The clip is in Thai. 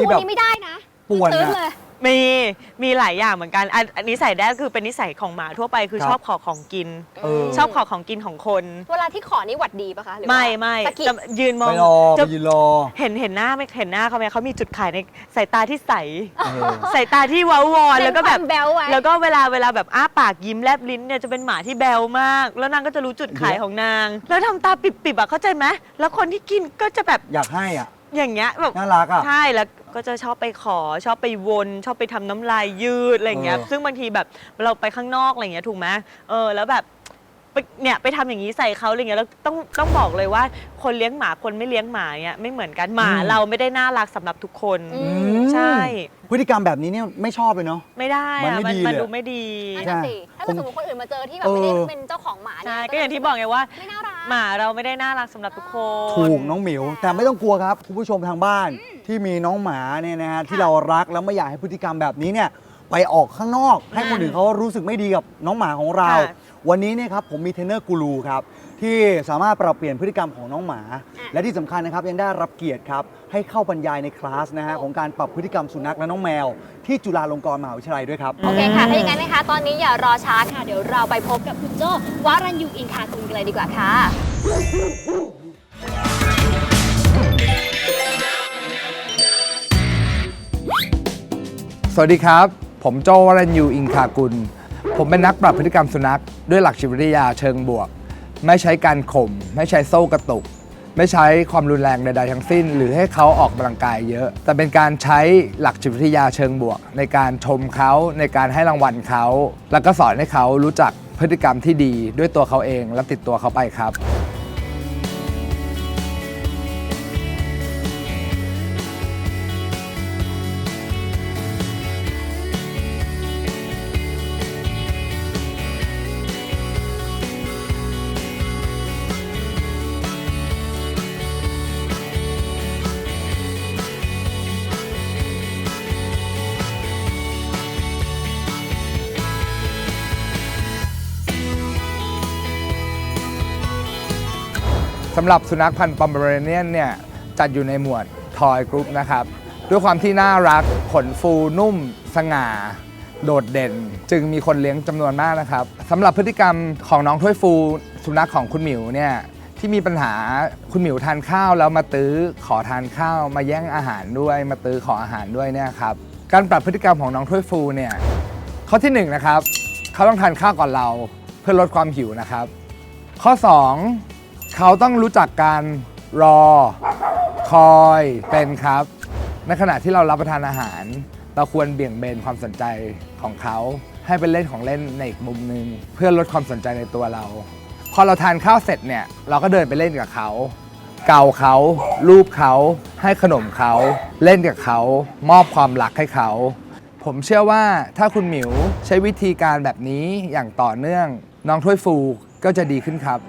ที่ตัวแบบนี้ไม่ได้นะป่วนตื้อะเลย มีมีหลายอย่างเหมือนกันอันอันนิสัยแรกคือเป็นนิสัยของหมาทั่วไปคือครับ ชอบขอของกิน เออ ชอบขอของกินของคน เวลาที่ขอนี่หวัดดีปะคะหรือว่าไม่ไม่สะกิดจะยืนมอไปงรอไปจะยืนรอเห็นเห็นหน้าไหม่เห็นหน้าเขาไหมเขามีจุดขายในสายตาที่ใสเออ สายตาที่เว้าวอนแล้วก็แบบเล่นความแบ๊วไว้แล้วก็เวลาเวลาแบบอ้าปากยิ้มแลบลิ้นเนี่ยจะเป็นหมาที่แบวมาก แล้วนางก็จะรู้จุดขายของนาง แล้วทำตาปิบๆอะเข้าใจไหมแล้วคนที่กินก็จะแบบอยากให้อะ อย่างเงี้ยแบบน่ารักอะ ใช่แล้วก็จะชอบไปขอชอบไปวน ชอบไปทำน้ำลายยืดอะไรอย่างเงี้ยเออ ซึ่งบางทีแบบเราไปข้างนอกอะไรอย่างเงี้ยถูกไหมเออแล้วแบบไปเนี่ยไปทำอย่างนี้ใส่เขาอะไรเงี้ยแล้วต้องต้องบอกเลยว่าคนเลี้ยงหมาคนไม่เลี้ยงหมาเนี่ยไม่เหมือนกันหมาเราไม่ได้น่ารักสำหรับทุกคน อือืมใช่ พฤติกรรมแบบนี้เนี่ยไม่ชอบเลยเนาะ ไม่ได้มันอะไม่มันดีมันเลย ดูไม่ดี นั่นใช่น่ะสิถ้าผมสมมติคนอื่นมาเจอที่แบบไม่ได้เออ เป็นเจ้าของหมาเนี่ใช่ยก็อย่างที่บอกไงว่า ไม่น่ารัก หมาเราไม่ได้น่ารักสำหรับทุกคน ถูกน้องหมิว แต่ไม่ต้องกลัวครับ คุณผู้ชมทางบ้านที่มีน้องหมาเนี่ยนะฮะที่เรารักแล้วไม่อยากให้พฤติกรรมแบบนี้เนี่ย ไปออกข้างนอก ให้คนอื่นเขารู้สึกไม่ดีกับน้องหมาของเรา ค่ะวันนี้เนี่ยครับผมมีเทรนเนอร์กูรูครับที่สามารถปรับเปลี่ยนพฤติกรรมของน้องหมาและที่สำคัญนะครับยังได้รับเกียรติครับให้เข้าบรรยายในคลาสนะฮะของการปรับพฤติกรรมสุนัขและน้องแมว ที่จุฬาลงกรณ์มหาวิทยาลัยด้วยครับ โอเคค่ะ ถ้าอย่างนั้นนะคะ ตอนนี้อย่ารอช้าค่ะ เดี๋ยวเราไปพบกับคุณโจวารันยูอินคาตุนกันเลยดีกว่าค่ะ สวัสดีครับ ผมโจวรัญยูอิงคากุล ผมเป็นนักปรับพฤติกรรมสุนัข ด้วยหลักจิตวิทยาเชิงบวก ไม่ใช้การข่ม ไม่ใช้โซ่กระตุก ไม่ใช้ความรุนแรงใดๆทั้งสิ้น หรือให้เขาออกกำลังกายเยอะ แต่เป็นการใช้หลักจิตวิทยาเชิงบวก ในการชมเขาในการให้รางวัลเขา แล้วก็สอนให้เขารู้จักพฤติกรรมที่ดีด้วยตัวเขาเองและติดตัวเขาไปครับ สำหรับสุนัขพันธุ์ปอมเบรเนียนเนี่ยจัดอยู่ในหมวดทอยกรุ๊ปนะครับ ด้วยความที่น่ารักขนฟูนุ่ม สง่า โดดเด่น จึงมีคนเลี้ยงจำนวนมากนะครับสำหรับพฤติกรรมของน้องถ้วยฟู สุนัขของคุณหมิวเนี่ยที่มีปัญหาคุณหมิวทานข้าวแล้วมาตื้อขอทานข้าว มาแย่งอาหารด้วย มาตื้อขออาหารด้วยเนี่ยครับการปรับพฤติกรรมของน้องถ้วยฟูเนี่ยข้อที่หนึ่งนะครับเขาต้องทานข้าวก่อนเราเพื่อลดความหิวนะครับ ข้อ 2 เขาต้องรู้จักการรอ คอยเป็นครับ ในขณะที่เรารับประทานอาหาร เราควรเบี่ยงเบนความสนใจของเขา ให้เป็นเล่นของเล่นในอีกมุมหนึ่งเพื่อลดความสนใจในตัวเรา พอเราทานข้าวเสร็จเนี่ย เราก็เดินไปเล่นกับเขา เกาเขาลูบเขา ให้ขนมเขา เล่นกับเขา มอบความรักให้เขา ผมเชื่อว่าถ้าคุณหมิวใช้วิธีการแบบนี้อย่างต่อเนื่อง น้องถ้วยฟูก็จะดีขึ้นครับ